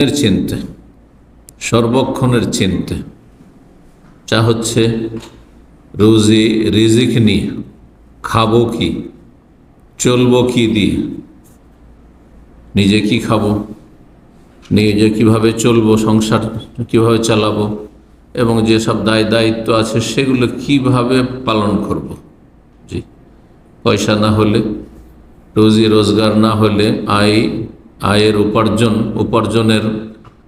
এর চিন্তা সর্বক্ষণের চিন্তা যা হচ্ছে রুজি রিজিক নিয়ে, খাব কি, চলবো কি দিয়ে। নিজে কি খাব? নিজে কীভাবে চলবো, সংসার কীভাবে চালাবো? এবং যেসব দায় দায়িত্ব আছে, সেগুলো কীভাবে পালন করব? জি, পয়সা না হলে, রুজি রোজগার না হলে আয় আয়ের উপার্জন, উপার্জনের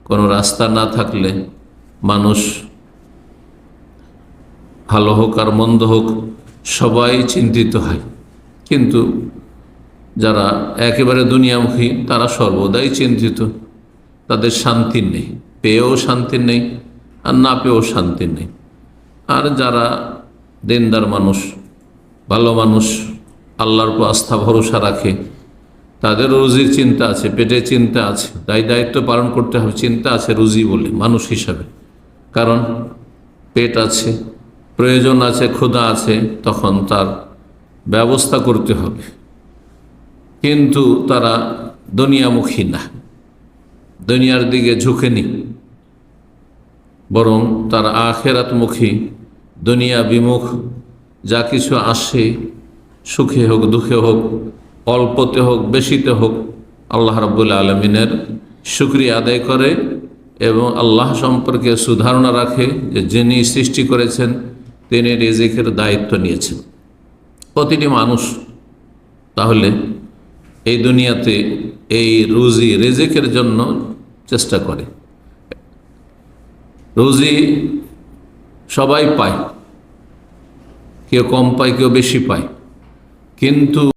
কোনো রাস্তা না থাকলে মানুষ ভালো হোক আর মন্দ হোক, সবাই চিন্তিত হয়। কিন্তু যারা একেবারে দুনিয়ামুখী, তারা সর্বদাই চিন্তিত। তাদের শান্তি নেই, পেয়েও শান্তি নেই আর না পেয়েও শান্তি নেই। আর যারা দেনদার মানুষ, ভালো মানুষ, আল্লাহর উপর আস্থা ভরসা রাখে তাদের রুজির চিন্তা আছে, পেটের চিন্তা আছে, তাই দায়িত্ব পালন করতে হবে। চিন্তা আছে রুজি বলে, মানুষ হিসাবে। কারণ পেট আছে, প্রয়োজন আছে, ক্ষুধা আছে, তখন তার ব্যবস্থা করতে হবে। কিন্তু তারা দুনিয়ামুখী না। দুনিয়ার দিকে ঝুঁকেনি বরং তার আখেরাতমুখী, দুনিয়া বিমুখ, যা কিছু আসে, সুখে হোক, দুঃখে হোক অল্পতে হোক, বেশিতে হোক, আল্লাহ রাবুল্লা আলমিনের শুক্রিয়া আদায় করে এবং আল্লাহ সম্পর্কে সুধারণা রাখে যে যিনি সৃষ্টি করেছেন, তিনি রিজিকের দায়িত্ব নিয়েছেন। প্রতিটি মানুষ তাহলে এই দুনিয়াতে এই রুজি রেজেকের জন্য চেষ্টা করে। রুজি সবাই পায়, কেউ কম পায়, কেউ বেশি পায়। কিন্তু